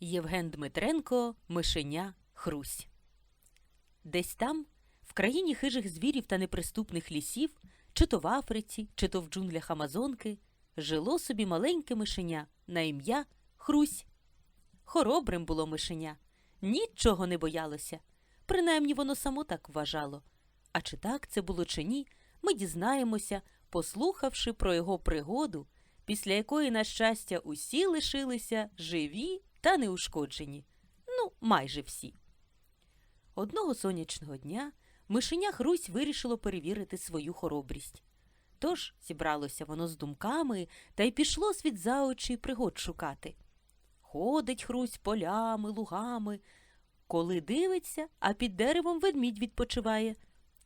Євген Дмитренко, Мишеня, Хрусь. Десь там, в країні хижих звірів та неприступних лісів, чи то в Африці, чи то в джунглях Амазонки, жило собі маленьке мишеня на ім'я Хрусь. Хоробрим було мишеня, нічого не боялося. Принаймні воно само так вважало. А чи так це було чи ні, ми дізнаємося, послухавши про його пригоду, після якої, на щастя, усі лишилися живі та неушкоджені. Ну, майже всі. Одного сонячного дня мишеня Хрусь вирішило перевірити свою хоробрість. Тож зібралося воно з думками та й пішло світ за очі пригод шукати. Ходить Хрусь полями, лугами. Коли дивиться, а під деревом ведмідь відпочиває.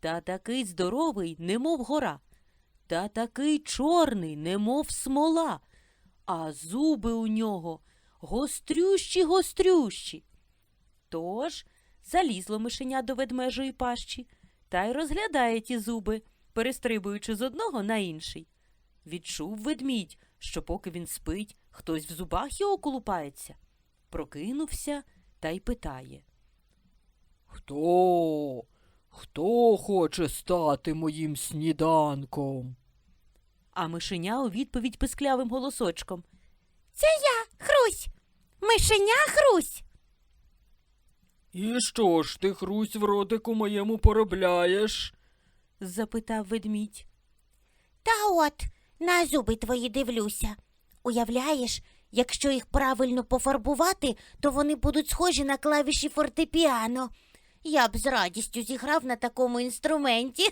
Та такий здоровий, немов гора, та такий чорний, немов смола, а зуби у нього гострющі, гострющі. Тож залізло мишеня до ведмежої пащі та й розглядає ті зуби, перестрибуючи з одного на інший. Відчув ведмідь, що поки він спить, хтось в зубах його колупається. Прокинувся та й питає. Хто? Хто хоче стати моїм сніданком? А мишеня у відповідь писклявим голосочком. Це я, Хрусь. Мишеня Хрусь. І що ж ти, Хрусь, в ротику моєму поробляєш? запитав ведмідь. Та от на зуби твої дивлюся. Уявляєш, якщо їх правильно пофарбувати, то вони будуть схожі на клавіші фортепіано. Я б з радістю зіграв на такому інструменті.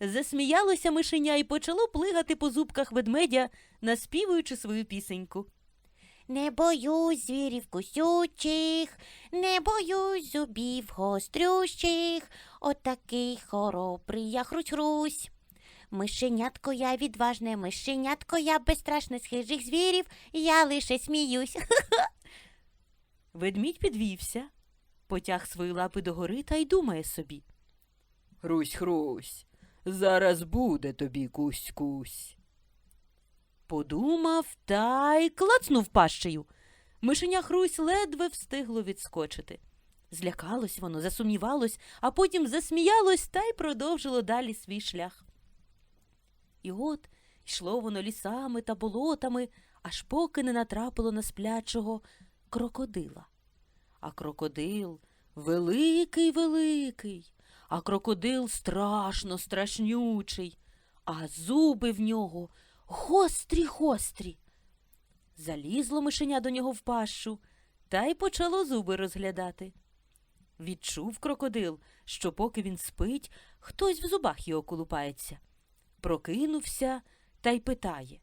Засміялося мишеня і почало плигати по зубках ведмедя, наспівуючи свою пісеньку. Не боюсь звірів кусючих, не боюсь зубів гострющих, отакий хоробрий я хрусь-хрусь. Мишенятко я відважне, мишенятко я безстрашне з хижих звірів, я лише сміюсь. Ведмідь підвівся, потяг свої лапи догори та й думає собі. Хрусь, Хрусь, зараз буде тобі кусь-кусь. Подумав та й клацнув пащею. Мишеня Хрусь ледве встигло відскочити. Злякалось воно, засумнівалось, а потім засміялось та й продовжило далі свій шлях. І от йшло воно лісами та болотами, аж поки не натрапило на сплячого крокодила. А крокодил великий великий, а крокодил страшно страшнючий, а зуби в нього гострі гострі. Залізло мишеня до нього в пащу та й почало зуби розглядати. Відчув крокодил, що поки він спить, хтось в зубах його колупається. Прокинувся та й питає.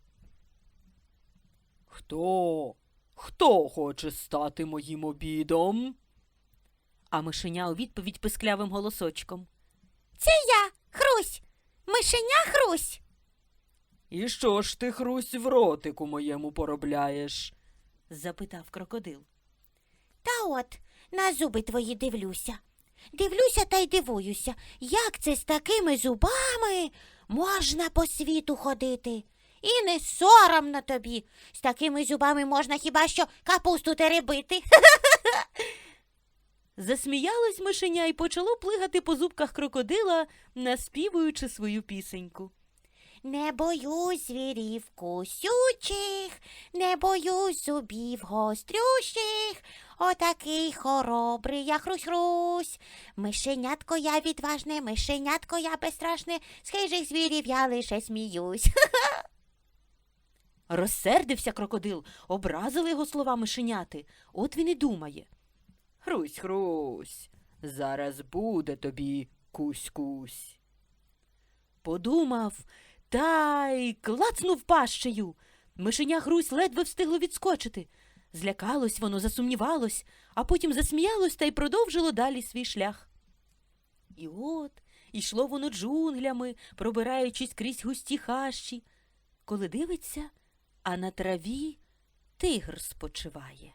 Хто? Хто хоче стати моїм обідом? А мишеня у відповідь писклявим голосочком. Це я, Хрусь, мишеня Хрусь. І що ж ти, Хрусь, в ротику моєму поробляєш? запитав крокодил. Та от на зуби твої дивлюся. Дивлюся та й дивуюся, як це з такими зубами можна по світу ходити. І не соромно тобі. З такими зубами можна хіба що капусту теребити. Засміялось мишеня і почало плигати по зубках крокодила, наспівуючи свою пісеньку. Не боюсь звірів кусючих, не боюсь зубів гострющих. Отакий хоробрий я хрусь-хрусь. Мишенятко я відважне, мишенятко я безстрашне, з хижих звірів я лише сміюсь. Розсердився крокодил, образили його слова мишеняти. От він і думає. Хрусь, Хрусь, зараз буде тобі кусь-кусь. Подумав та й клацнув пащею. Мишеня Грусь ледве встигло відскочити. Злякалось воно, засумнівалось, а потім засміялось та й продовжило далі свій шлях. І от ішло воно джунглями, пробираючись крізь густі хащі. Коли дивиться, а на траві тигр спочиває.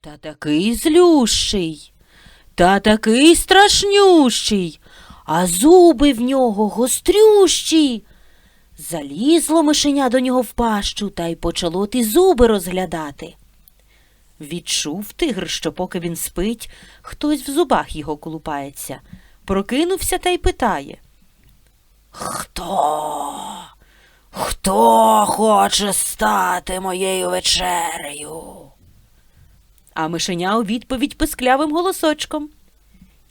Та такий злющий, та такий страшнющий, а зуби в нього гострющі. Залізло мишеня до нього в пащу та й почало ті зуби розглядати. Відчув тигр, що поки він спить, хтось в зубах його колупається. Прокинувся та й питає. Хто? Хто хоче стати моєю вечерею? А мишеня у відповідь писклявим голосочком.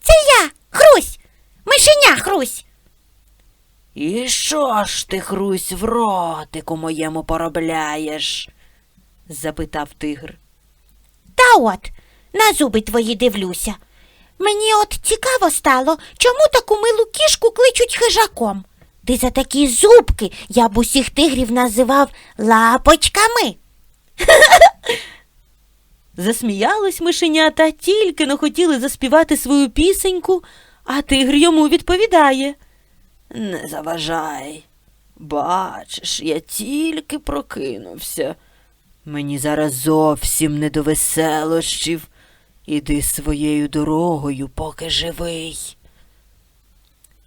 Це я, Хрусь, мишеня Хрусь. І що ж ти, Хрусь, в ротику моєму поробляєш? запитав тигр. Та от, на зуби твої дивлюся. Мені от цікаво стало, чому таку милу кішку кличуть хижаком. Ти за такі зубки я б усіх тигрів називав лапочками. Засміялись мишенята, тільки не хотіли заспівати свою пісеньку, а тигр йому відповідає. Не заважай. Бачиш, я тільки прокинувся. Мені зараз зовсім не до веселощів. Іди своєю дорогою, поки живий.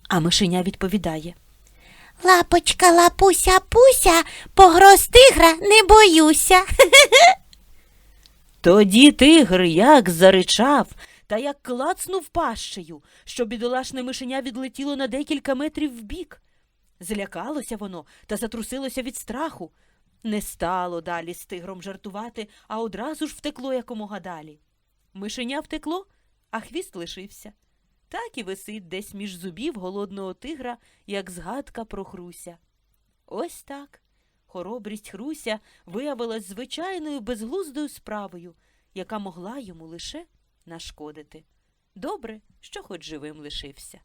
А мишеня відповідає. Лапочка, лапуся, пуся, погроз тигра не боюся. Тоді тигр як заричав та як клацнув пащею, що бідолашне мишеня відлетіло на декілька метрів вбік. Злякалося воно та затрусилося від страху. Не стало далі з тигром жартувати, а одразу ж втекло якомога далі. Мишеня втекло, а хвіст лишився. Так і висить десь між зубів голодного тигра, як згадка про Хруся. Ось так. Хоробрість Хруся виявилась звичайною безглуздою справою, яка могла йому лише нашкодити. Добре, що хоч живим лишився.